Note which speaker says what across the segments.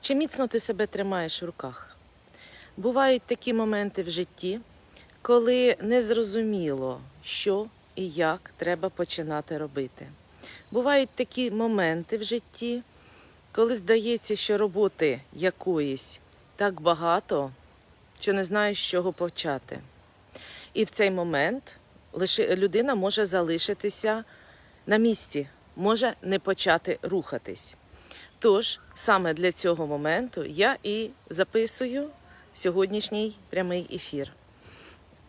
Speaker 1: Чи міцно ти себе тримаєш в руках? Бувають такі моменти в житті, коли незрозуміло, що і як треба починати робити. Бувають такі моменти в житті, коли здається, що роботи якоїсь так багато, що не знаєш, з чого почати. І в цей момент лише людина може залишитися на місці, може не почати рухатись. Тож саме для цього моменту я і записую сьогоднішній прямий ефір.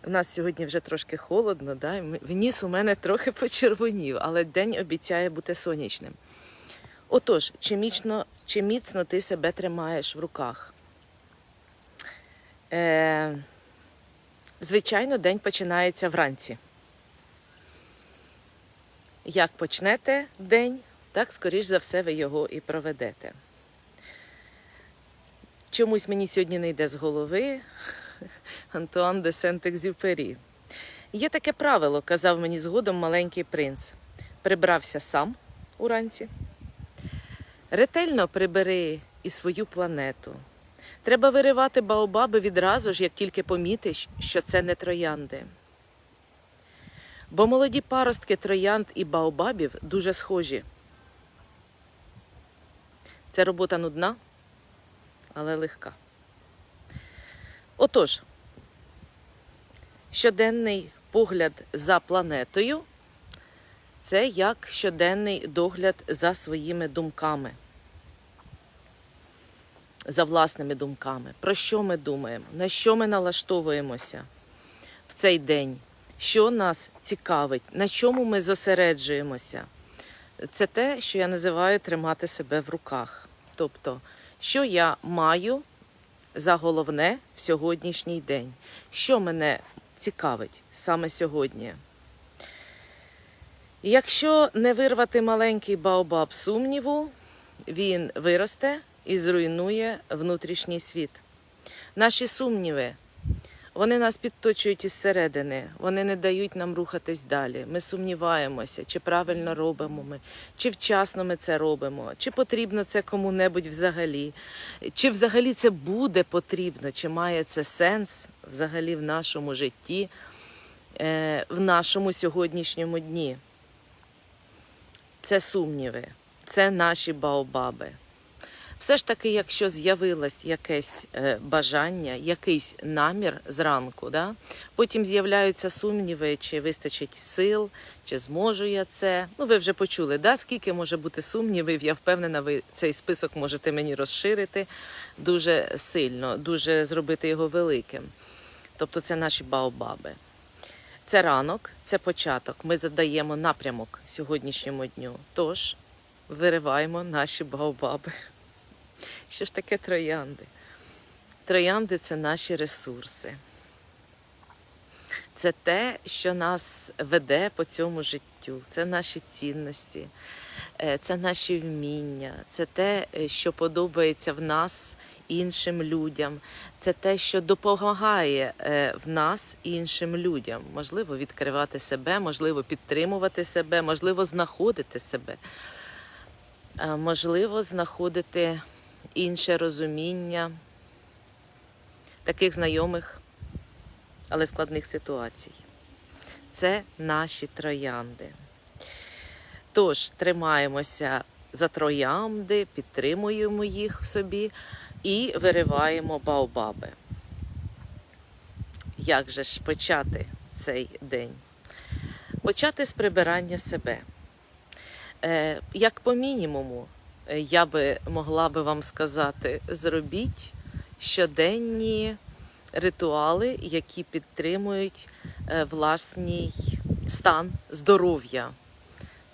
Speaker 1: У нас сьогодні вже трошки холодно, да? і у мене трохи почервонів, але день обіцяє бути сонячним. Отож, чи міцно, чи міцно ти себе тримаєш в руках? Е, звичайно, день починається вранці. Як почнете день, так, скоріш за все, ви його і проведете. Чомусь мені сьогодні не йде з голови Антуан де Сент-Екзюпері. Є таке правило, казав мені згодом маленький принц. Прибрався сам уранці. Ретельно прибери і свою планету. Треба виривати баобаби відразу ж, як тільки помітиш, що це не троянди. Бо молоді паростки троянд і баобабів дуже схожі. Це робота нудна, але легка. Отож, щоденний погляд за планетою це як щоденний догляд за своїми думками, за власними думками. Про що ми думаємо, на що ми налаштовуємося в цей день, що нас цікавить, на чому ми зосереджуємося. Це те, що я називаю тримати себе в руках. Тобто, що я маю за головне в сьогоднішній день, що мене цікавить саме сьогодні. Якщо не вирвати маленький баобаб сумніву, він виросте і зруйнує внутрішній світ. Наші сумніви, вони нас підточують із середини, вони не дають нам рухатись далі. Ми сумніваємося, чи правильно робимо ми, чи вчасно ми це робимо, чи потрібно це кому-небудь взагалі, чи взагалі це буде потрібно, чи має це сенс взагалі в нашому житті, е, в нашому сьогоднішньому дні. Це сумніви, це наші баобаби. Все ж таки, якщо з'явилось якесь е, бажання, якийсь намір зранку, да? потім з'являються сумніви, чи вистачить сил, чи зможу я це. Ну, ви вже почули, да? скільки може бути сумнівів. Я впевнена, ви цей список можете мені розширити дуже сильно, дуже зробити його великим. Тобто це наші баобаби. Це ранок, це початок. Ми задаємо напрямок сьогоднішньому дню. Тож вириваємо наші баобаби. Що ж таке троянди? Троянди це наші ресурси. Це те, що нас веде по цьому життю, це наші цінності, е, це наші вміння, це те, е, що подобається в нас іншим людям, це те, що допомагає е, в нас іншим людям. Можливо, відкривати себе, можливо, підтримувати себе, можливо, знаходити себе, можливо, знаходити інше розуміння таких знайомих, але складних ситуацій. Це наші троянди. Тож тримаємося за троянди, підтримуємо їх в собі і вириваємо баобаби. Як же ж почати цей день? Почати з прибирання себе. Е, як по мінімуму, я би могла би вам сказати, зробіть щоденні ритуали, які підтримують е, власній стан здоров'я.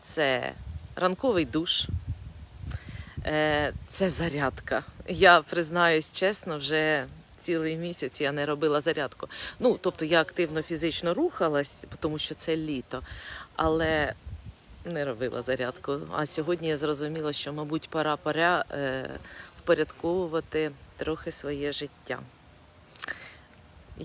Speaker 1: Це ранковий душ, е, це зарядка. Я признаюсь чесно, вже цілий місяць я не робила зарядку. Ну, тобто я активно фізично рухалась, тому що це літо, але не робила зарядку. А сьогодні я зрозуміла, що, мабуть, пора пора е, впорядковувати трохи своє життя.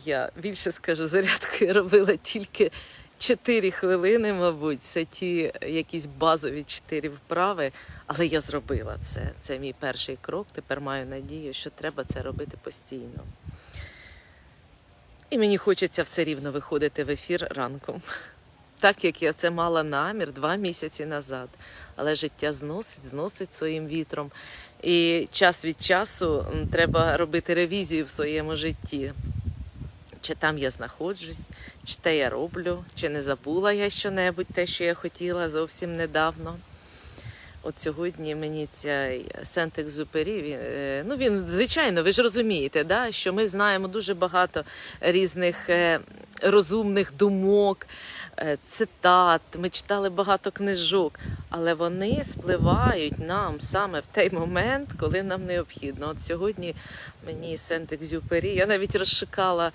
Speaker 1: Я більше скажу, зарядку я робила тільки чотири хвилини, мабуть, це ті якісь базові чотири вправи. Але я зробила це. Це мій перший крок. Тепер маю надію, що треба це робити постійно. І мені хочеться все рівно виходити в ефір ранком. Так як я це мала намір два місяці назад. Але життя зносить, зносить своїм вітром. І час від часу треба робити ревізію в своєму житті. Чи там я знаходжусь, чи те я роблю, чи не забула я що-небудь, те, що я хотіла зовсім недавно. От сьогодні мені цей Сент-Екзюпері, він, е, ну він, звичайно, ви ж розумієте, да, що ми знаємо дуже багато різних е, розумних думок, е, цитат, ми читали багато книжок, але вони спливають нам саме в той момент, коли нам необхідно. От сьогодні мені Сент-Екзюпері, я навіть розшукала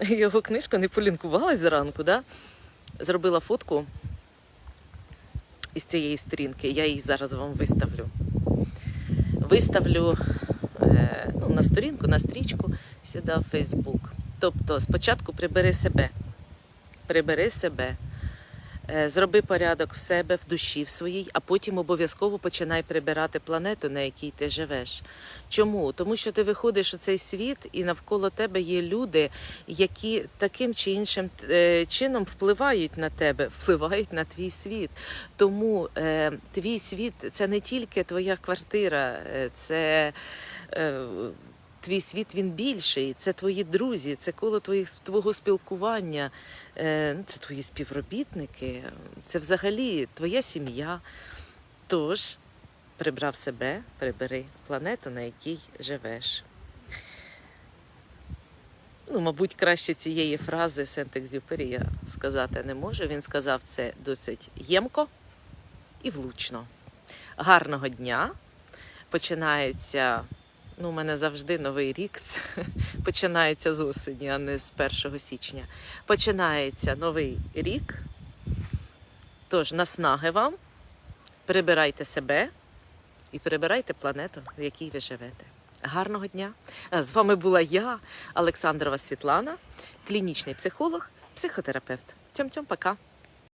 Speaker 1: його книжку, не полінкувалась зранку, да? зробила фотку із цієї сторінки. Я її зараз вам виставлю. Виставлю е, ну, на сторінку, на стрічку сюди в Фейсбук. Тобто спочатку прибери себе. Прибери себе. Е, Зроби порядок в себе, в душі в своїй, а потім обов'язково починай прибирати планету, на якій ти живеш. Чому? Тому що ти виходиш у цей світ, і навколо тебе є люди, які таким чи іншим е, чином впливають на тебе, впливають на твій світ. Тому е, твій світ це не тільки твоя квартира, е, це. Е, Твій світ він більший, це твої друзі, це коло твоїх твого спілкування, е, ну, це твої співробітники, це взагалі твоя сім'я. Тож, прибрав себе, прибери планету, на якій живеш. Ну, мабуть, краще цієї фрази Сент-Екзюпері я сказати не можу. Він сказав це досить ємко і влучно. Гарного дня! Починається. Ну, у мене завжди новий рік. Починається з осені, а не з 1 січня. Починається новий рік. Тож, наснаги вам, прибирайте себе і прибирайте планету, в якій ви живете. Гарного дня! З вами була я, Олександрова Світлана, клінічний психолог, психотерапевт. Цьом-цьом, пока!